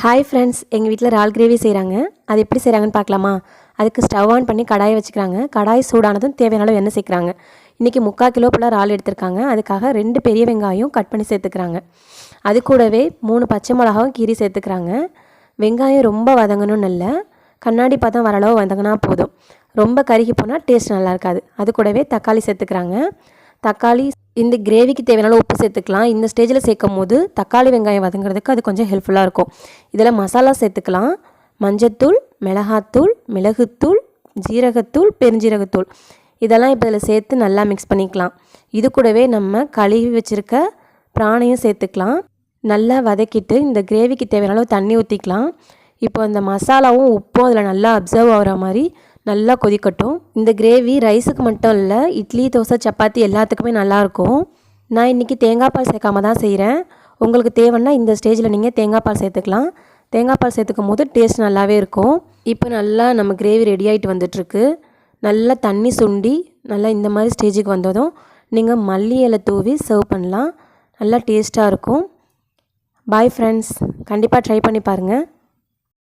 Hi friends எங்கள் வீட்டில் இறால் கிரேவி செய்கிறாங்க அது எப்படி செய்கிறாங்கன்னு பார்க்கலாமா? அதுக்கு ஸ்டவ் ஆன் பண்ணி கடாயை வச்சுக்கிறாங்க. கடாய் சூடானதும் தேவையான அளவு எண்ணெய் சேர்க்குறாங்க. இன்றைக்கி முக்கால் கிலோ போல் இறால் எடுத்திருக்காங்க. அதுக்காக ரெண்டு பெரிய வெங்காயம் கட் பண்ணி சேர்த்துக்கிறாங்க. அது கூடவே மூணு பச்சை மிளகாவும் கீரி சேர்த்துக்கிறாங்க. வெங்காயம் ரொம்ப வதங்கணும்னு இல்லை. கண்ணாடி பதம் வர அளவு வதங்கினா போதும். ரொம்ப கருகி போனால் டேஸ்ட் நல்லா இருக்காது. அது கூடவே தக்காளி சேர்த்துக்கிறாங்க. தக்காளி இந்த கிரேவிக்கு தேவையான உப்பு சேர்த்துக்கலாம். இந்த ஸ்டேஜில் சேர்க்கும் போது தக்காளி வெங்காயம் வதங்குறதுக்கு அது கொஞ்சம் ஹெல்ப்ஃபுல்லாக இருக்கும். இதில் மசாலா சேர்த்துக்கலாம். மஞ்சத்தூள் மிளகாத்தூள் மிளகுத்தூள் ஜீரகத்தூள் பெருஞ்சீரகத்தூள். இதெல்லாம் இப்போ இதில் சேர்த்து நல்லா மிக்ஸ் பண்ணிக்கலாம். இது கூடவே நம்ம கழுவி வச்சுருக்க பிராணையும் சேர்த்துக்கலாம். நல்லா வதக்கிட்டு இந்த கிரேவிக்கு தேவையான அளவு தண்ணி ஊற்றிக்கலாம் இப்போ அந்த மசாலாவும் உப்பும் அதில் நல்லா அப்சர்வ் ஆகிற மாதிரி நல்லா கொதிக்கட்டும். இந்த கிரேவி ரைஸுக்கு மட்டும் இல்லை இட்லி தோசை சப்பாத்தி எல்லாத்துக்குமே நல்லாயிருக்கும் நான் இன்றைக்கி தேங்காய் பால் சேர்க்காம தான் செய்கிறேன் உங்களுக்கு தேவைன்னா இந்த ஸ்டேஜில் நீங்கள் தேங்காய் பால் சேர்த்துக்கலாம். தேங்காய் பால் சேர்த்துக்கும் போது டேஸ்ட் நல்லாவே இருக்கும். இப்போ நல்லா நம்ம கிரேவி ரெடி ஆகிட்டு வந்துட்டுருக்கு. நல்லா தண்ணி சுண்டி நல்லா இந்த மாதிரி ஸ்டேஜுக்கு வந்ததும் நீங்கள் மல்லி இலை தூவி சர்வ் பண்ணலாம். நல்லா டேஸ்ட்டாக இருக்கும். பாய் ஃப்ரெண்ட்ஸ் கண்டிப்பாக ட்ரை பண்ணி பாருங்கள்